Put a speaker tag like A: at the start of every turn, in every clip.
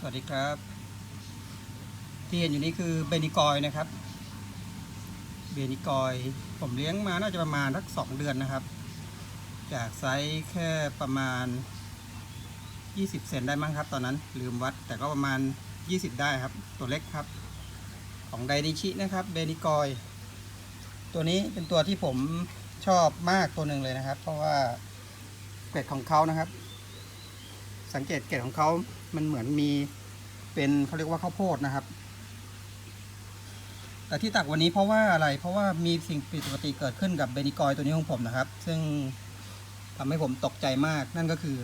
A: สวัสดีครับ ที่เห็นอยู่นี้คือเบนิกอยนะครับ เบนิกอยผมเลี้ยงมาน่าจะประมาณสักสองเดือนนะครับ จากไซส์แค่ประมาณ 20 เซนได้มั้งครับ ตอนนั้นลืมวัดแต่ก็ประมาณ 20 ได้ครับ ตัวเล็กครับ ของไดนิชินะครับเบนิกอยตัวนี้เป็นตัวที่ผมชอบมากตัวหนึ่งเลยนะครับ เพราะว่าเกร็ดของเขานะครับ สังเกตเกล็ดของเขามันเหมือนมีเป็นเขาเรียกว่าข้าวโพดนะครับ แต่ที่ตักวันนี้เพราะว่าอะไรเพราะว่ามีสิ่งผิดปกติเกิดขึ้นกับเบนิกอยตัวนี้ของผมนะครับ ซึ่งทำให้ผมตกใจมากนั่นก็คือ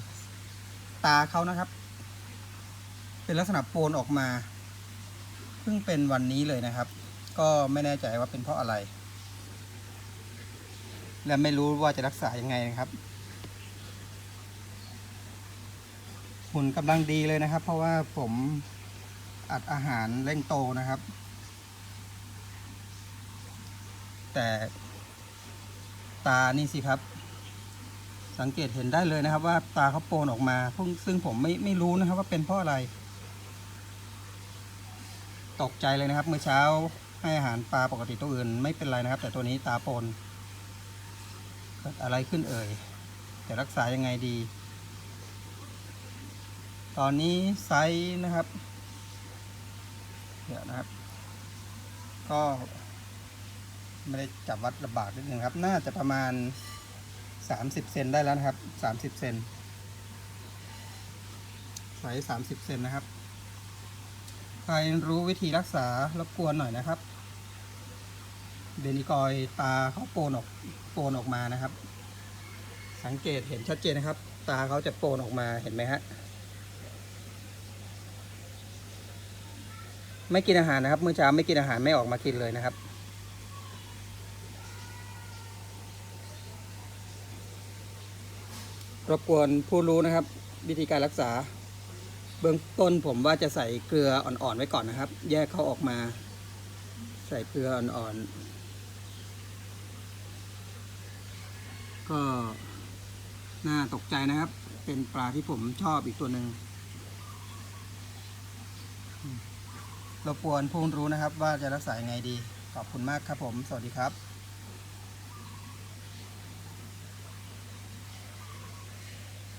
A: ตาเขานะครับ เป็นลักษณะโปนออกมาเพิ่งเป็นวันนี้เลยนะครับ ก็ไม่แน่ใจว่าเป็นเพราะอะไร และไม่รู้ว่าจะรักษายังไงนะครับ หุ่นกำลังดีเลยนะครับ เพราะว่าผมอัดอาหารเร่งโตนะครับ แต่ตานี่สิครับ สังเกตเห็นได้เลยนะครับ ว่าตาเขาโปนออกมาซึ่งซึ่งผมไม่ไม่รู้นะครับ ว่าเป็นเพราะอะไร ตกใจเลยนะครับ เมื่อเช้าให้อาหารปลาปกติตัวอื่น ไม่เป็นไรนะครับ แต่ตัวนี้ตาโปนเกิดอะไรขึ้นเอ่ยจะรักษายังไงดี ตอนนี้ไซส์นะครับ เดี๋ยวนะครับ ก็ไม่ได้จับวัดระบาดนิดนึงครับ น่าจะประมาณ 30 เซนได้แล้วนะครับ 30 เซนไซส์30 เซนนะครับ ใครรู้วิธีรักษารบกวนหน่อยนะครับ เดนิกอยตาเขาโปนออกโปนออกมานะครับ สังเกตเห็นชัดเจนนะครับ ตาเขาจะโปนออกมาเห็นไหมฮะ ไม่กินอาหารนะครับเมื่อเช้าไม่กินอาหารไม่ออกมากินเลยนะครับ รบกวนผู้รู้นะครับ วิธีการรักษา เบื้องต้นผมว่าจะใส่เกลืออ่อนๆไว้ก่อนนะครับ แยกเขาออกมา ใส่เกลืออ่อนๆก็น่าตกใจนะครับ เป็นปลาที่ผมชอบอีกตัวหนึ่ง รบกวนผู้รู้นะครับ ว่าจะรักษายังไงดี ขอบคุณมากครับผม สวัสดีครับ